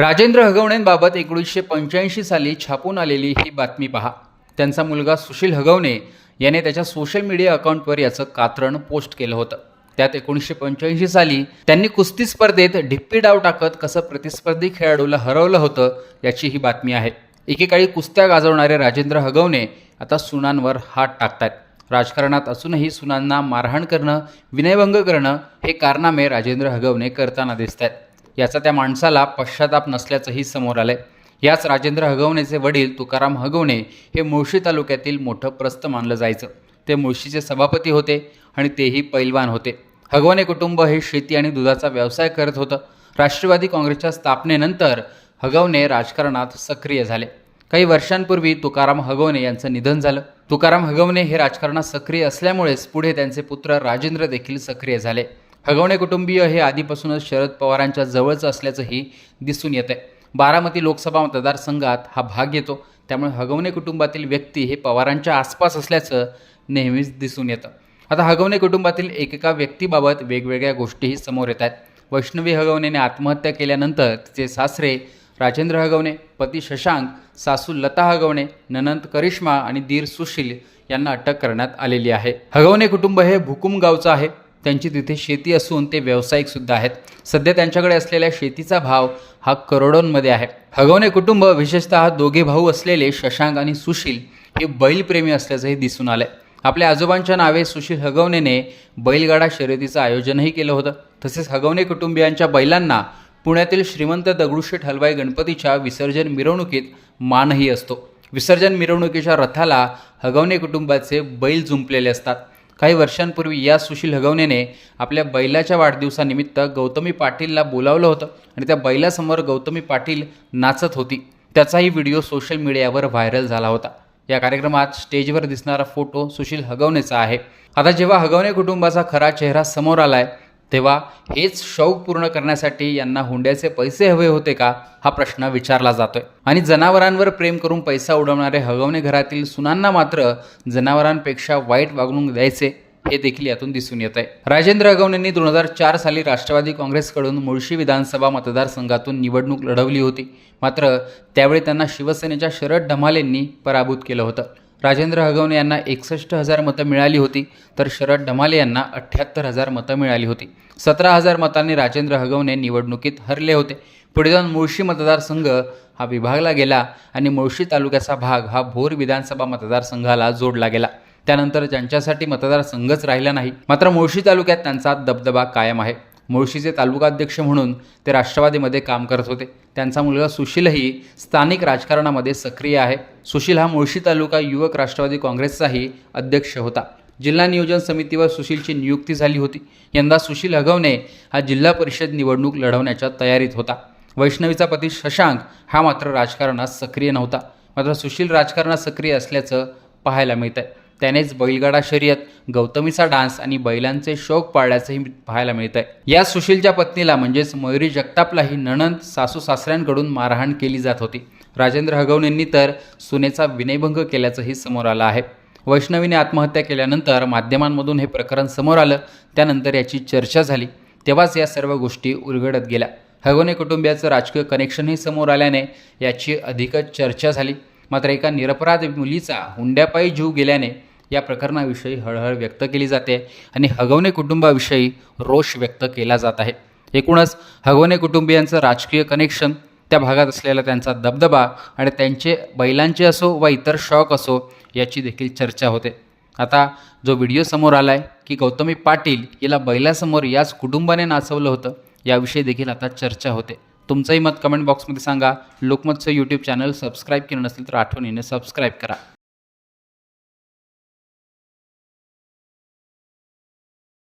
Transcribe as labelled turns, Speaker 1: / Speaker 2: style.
Speaker 1: राजेंद्र हगवणेंबाबत एकोणीसशे पंच्याऐंशी साली छापून आलेली ही बातमी पहा. त्यांचा मुलगा सुशील हगवणे याने त्याच्या सोशल मीडिया अकाउंटवर याचं कात्रण पोस्ट केलं होतं. त्यात एकोणीसशे पंच्याऐंशी साली त्यांनी कुस्ती स्पर्धेत ढिप्पी डाव टाकत कसं प्रतिस्पर्धी खेळाडूला हरवलं होतं याची ही बातमी आहे. एकेकाळी कुस्त्या गाजवणारे राजेंद्र हगवणे आता सुनांवर हात टाकतात राजकारणात असूनही सुनांना मारहाण करणं विनयभंग करणं हे कारनामे राजेंद्र हगवणे करताना दिसत आहेत याचा त्या माणसाला पश्चाताप नसल्याचंही समोर आलंय. याच राजेंद्र हगवणेचे वडील तुकाराम हगवणे हे मुळशी तालुक्यातील मोठं प्रस्त मानलं जायचं. ते मुळशीचे सभापती होते आणि तेही पैलवान होते. हगवणे कुटुंब हे शेती आणि दुधाचा व्यवसाय करत होतं. राष्ट्रवादी काँग्रेसच्या स्थापनेनंतर हगवणे राजकारणात सक्रिय झाले. काही वर्षांपूर्वी तुकाराम हगवणे यांचं निधन झालं. तुकाराम हगवणे हे राजकारणात सक्रिय असल्यामुळेच पुढे त्यांचे पुत्र राजेंद्र देखील सक्रिय झाले. हगवणे कुटुंबीय हे आधीपासूनच शरद पवारांच्या जवळचं असल्याचंही दिसून येत आहे बारामती लोकसभा मतदारसंघात हा भाग येतो. त्यामुळे हगवणे कुटुंबातील व्यक्ती हे पवारांच्या आसपास असल्याचं नेहमीच दिसून येतं. आता हगवणे कुटुंबातील एकेका व्यक्तीबाबत वेगवेगळ्या गोष्टीही समोर येत आहेत वैष्णवी हगवणेने आत्महत्या केल्यानंतर तिचे सासरे राजेंद्र हगवणे पती शशांक सासू लता हगवणे ननंद करिश्मा आणि दीर सुशील यांना अटक करण्यात आलेली आहे. हगवणे कुटुंब हे भुकुम गावचं आहे. त्यांची तिथे शेती असून ते व्यावसायिकसुद्धा आहेत. सध्या त्यांच्याकडे असलेल्या शेतीचा भाव हा करोडोंमध्ये आहे. हगवणे कुटुंब विशेषतः दोघे भाऊ असलेले शशांक आणि सुशील हे बैलप्रेमी असल्याचंही दिसून आलंय. आपल्या आजोबांच्या नावे सुशील हगवणेने बैलगाडा शर्यतीचं आयोजनही केलं होतं. तसेच हगवणे कुटुंबियांच्या बैलांना पुण्यातील श्रीमंत दगडूशेठ हलवाई गणपतीच्या विसर्जन मिरवणुकीत मानही असतो. विसर्जन मिरवणुकीच्या रथाला हगवणे कुटुंबाचे बैल जुंपलेले असतात. काही वर्षांपूर्वी या सुशील हगवणेने आपल्या बैलाच्या वाढदिवसानिमित्त गौतमी पाटीलला बोलावलं होतं आणि त्या बैलासमोर गौतमी पाटील नाचत होती. त्याचाही व्हिडिओ सोशल मीडियावर व्हायरल झाला होता. या कार्यक्रमात स्टेजवर दिसणारा फोटो सुशील हगवणेचा आहे. आता जेव्हा हगवणे कुटुंबाचा खरा चेहरा समोर आलाय तेव्हा हेच शौक पूर्ण करण्यासाठी यांना हुंड्याचे पैसे हवे होते का हा प्रश्न विचारला जातोय. आणि जनावरांवर प्रेम करून पैसा उडवणारे हगवणे घरातील सुनांना मात्र जनावरांपेक्षा वाईट वागणूक द्यायचे हे देखील यातून दिसून येत आहे राजेंद्र हगवणेंनी दोन हजार चार साली राष्ट्रवादी काँग्रेसकडून मुळशी विधानसभा मतदारसंघातून निवडणूक लढवली होती. मात्र त्यावेळी त्यांना शिवसेनेच्या शरद ढमालेंनी पराभूत केलं होतं. राजेंद्र हगवणे यांना एकसष्ट हजार मतं मिळाली होती तर शरद डमाले यांना अठ्ठ्याहत्तर हजार मतं मिळाली होती. सतरा हजार मतांनी राजेंद्र हगवणे निवडणुकीत हरले होते. पुढे जाऊन मुळशी मतदारसंघ हा विभागला गेला आणि मुळशी तालुक्याचा भाग हा भोर विधानसभा मतदारसंघाला जोडला गेला. त्यानंतर ज्यांच्यासाठी मतदारसंघच राहिला नाही मात्र मुळशी तालुक्यात त्यांचा दबदबा कायम आहे. मुळशीचे तालुकाध्यक्ष म्हणून ते राष्ट्रवादीमध्ये काम करत होते. त्यांचा मुलगा सुशीलही स्थानिक राजकारणामध्ये सक्रिय आहे. सुशील हा मुळशी तालुका युवक राष्ट्रवादी काँग्रेसचाही अध्यक्ष होता. जिल्हा नियोजन समितीवर सुशीलची नियुक्ती झाली होती. यंदा सुशील हगवणे हा जिल्हा परिषद निवडणूक लढवण्याच्या तयारीत होता. वैष्णवीचा पती शशांक हा मात्र राजकारणात सक्रिय नव्हता. मात्र सुशील राजकारणात सक्रिय असल्याचं पाहायला मिळतंय. त्यानेच बैलगाडा शर्यत गौतमीचा डान्स आणि बैलांचे शौक पाळल्याचंही पाहायला मिळत आहे या सुशीलच्या पत्नीला म्हणजेच मयुरी जगतापलाही नणंद सासू सासऱ्यांकडून मारहाण केली जात होती. राजेंद्र हगवणेंनी तर सुनेचा विनयभंग केल्याचंही समोर आलं आहे. वैष्णवीने आत्महत्या केल्यानंतर माध्यमांमधून हे प्रकरण समोर आलं त्यानंतर याची चर्चा झाली. तेव्हाच या सर्व गोष्टी उलगडत गेल्या. हगवणे कुटुंबियाचं राजकीय कनेक्शनही समोर आल्याने याची अधिकच चर्चा झाली. मात्र एका निरपराध मुलीचा हुंड्यापायी जीव गेल्याने या प्रकरणाविषयी हळहळ व्यक्त केली जाते आणि हगवणे कुटुंबाविषयी रोष व्यक्त केला जात आहे. एकूणच हगवणे कुटुंबियांचं राजकीय कनेक्शन त्या भागात असलेला त्यांचा दबदबा आणि त्यांचे बैलांचे असो वा इतर शौक असो याची देखील चर्चा होते. आता जो व्हिडिओ समोर आला आहे की गौतमी पाटील हिला बैलासमोर याच कुटुंबाने नाचवलं होतं याविषयी देखील आता चर्चा होते. तुमचंही मत कमेंट बॉक्समध्ये सांगा. लोकमतचं यूट्यूब चॅनल सबस्क्राईब केलं नसेल तर आठवणीने सबस्क्राईब करा.